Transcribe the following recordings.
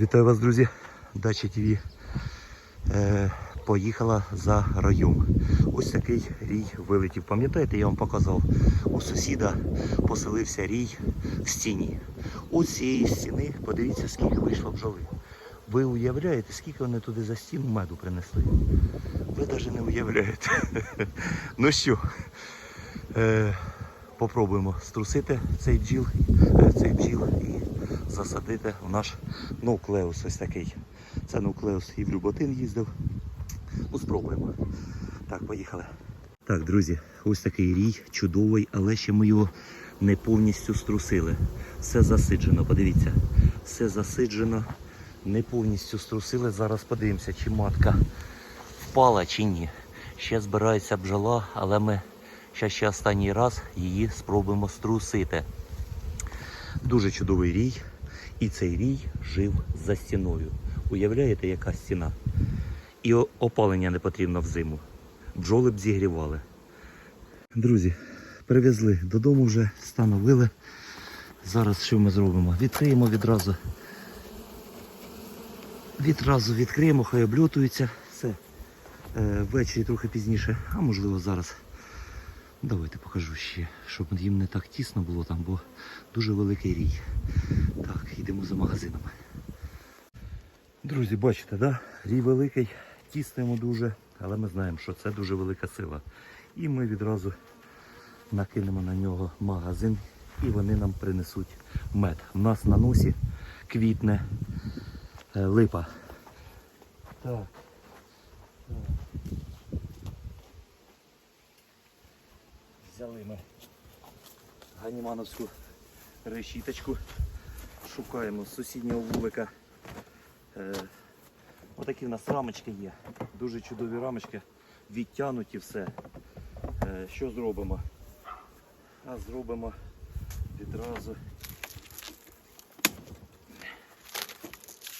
Вітаю вас, друзі. Дача ТВ е, поїхала за райом. Ось такий рій вилетів. Пам'ятаєте, я вам показав, у сусіда поселився рій в стіні. З цієї стіни, подивіться, скільки вийшло бджоли. Ви уявляєте, скільки вони туди за стіну меду принесли? Ви навіть не уявляєте. ну що, е, попробуємо струсити цей бджіл, е, цей бджіл і засадити в наш нуклеус ось такий. Це нуклеус і в Люботин їздив. Ну, спробуємо. Так, поїхали. Так, друзі, ось такий рій, чудовий, але ще ми його не повністю струсили. Все засиджено, подивіться. Все засиджено, не повністю струсили. Зараз подивимося, чи матка впала чи ні. Ще збирається бджола, але ми ще, ще останній раз її спробуємо струсити. Дуже чудовий рій. І цей рій жив за стіною. Уявляєте, яка стіна? І опалення не потрібно взиму. Бджоли б зігрівали. Друзі, привезли додому вже, встановили. Зараз що ми зробимо? Відкриємо відразу. Відразу відкриємо, хай обльотуються. Все. Е, ввечері трохи пізніше, а можливо зараз. Давайте покажу ще, щоб їм не так тісно було там, бо дуже великий рій. Так, йдемо за магазином. Друзі, бачите, да? рій великий, тісно йому дуже, але ми знаємо, що це дуже велика сила. І ми відразу накинемо на нього магазин і вони нам принесуть мед. У нас на носі квітне е, липа. Так. Взяли ми ганімановську решіточку. Шукаємо з сусіднього вулика. Е, отакі в нас рамочки є. Дуже чудові рамочки, відтянуті все. Е, що зробимо? А зробимо відразу.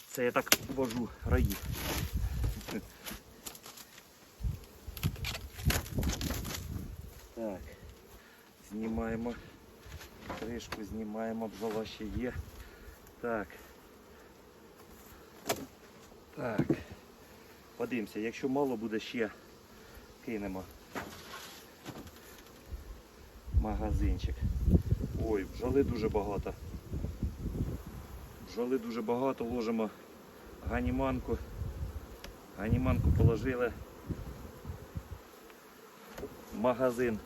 Це я так вожу раї. Так, знімаємо кришку, знімаємо, бджола ще є. Так. Так. Подивимося, якщо мало буде ще кинемо магазинчик. Ой, бджоли дуже багато. Бджоли дуже багато, ложимо ганіманку. Ганіманку положили. Магазин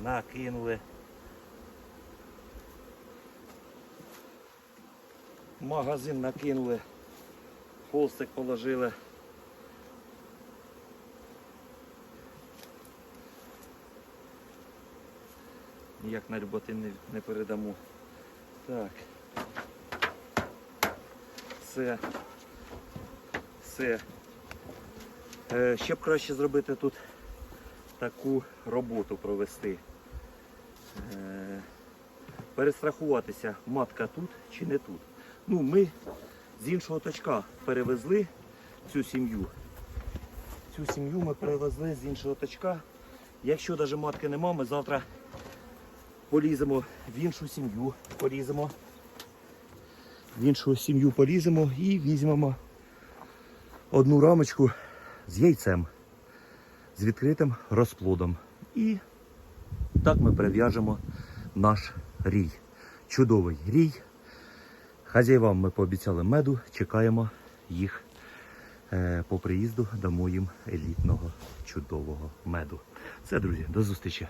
накинули. Магазин накинули. Холстик положили. Ніяк на роботи не, не передамо. Так. Все. Все. Е, ще краще зробити тут таку роботу провести. Е, перестрахуватися, матка тут чи не тут. Ну, ми з іншого точка перевезли цю сім'ю. Цю сім'ю ми перевезли з іншого точка. Якщо навіть матки нема, ми завтра поліземо в іншу сім'ю, поліземо. В іншу сім'ю поліземо і візьмемо одну рамочку з яйцем, з відкритим розплодом. І так ми перев'яжемо наш рій. Чудовий рій. Хазяївам ми пообіцяли меду, чекаємо їх е, по приїзду, дамо їм елітного чудового меду. Це, друзі, до зустрічі.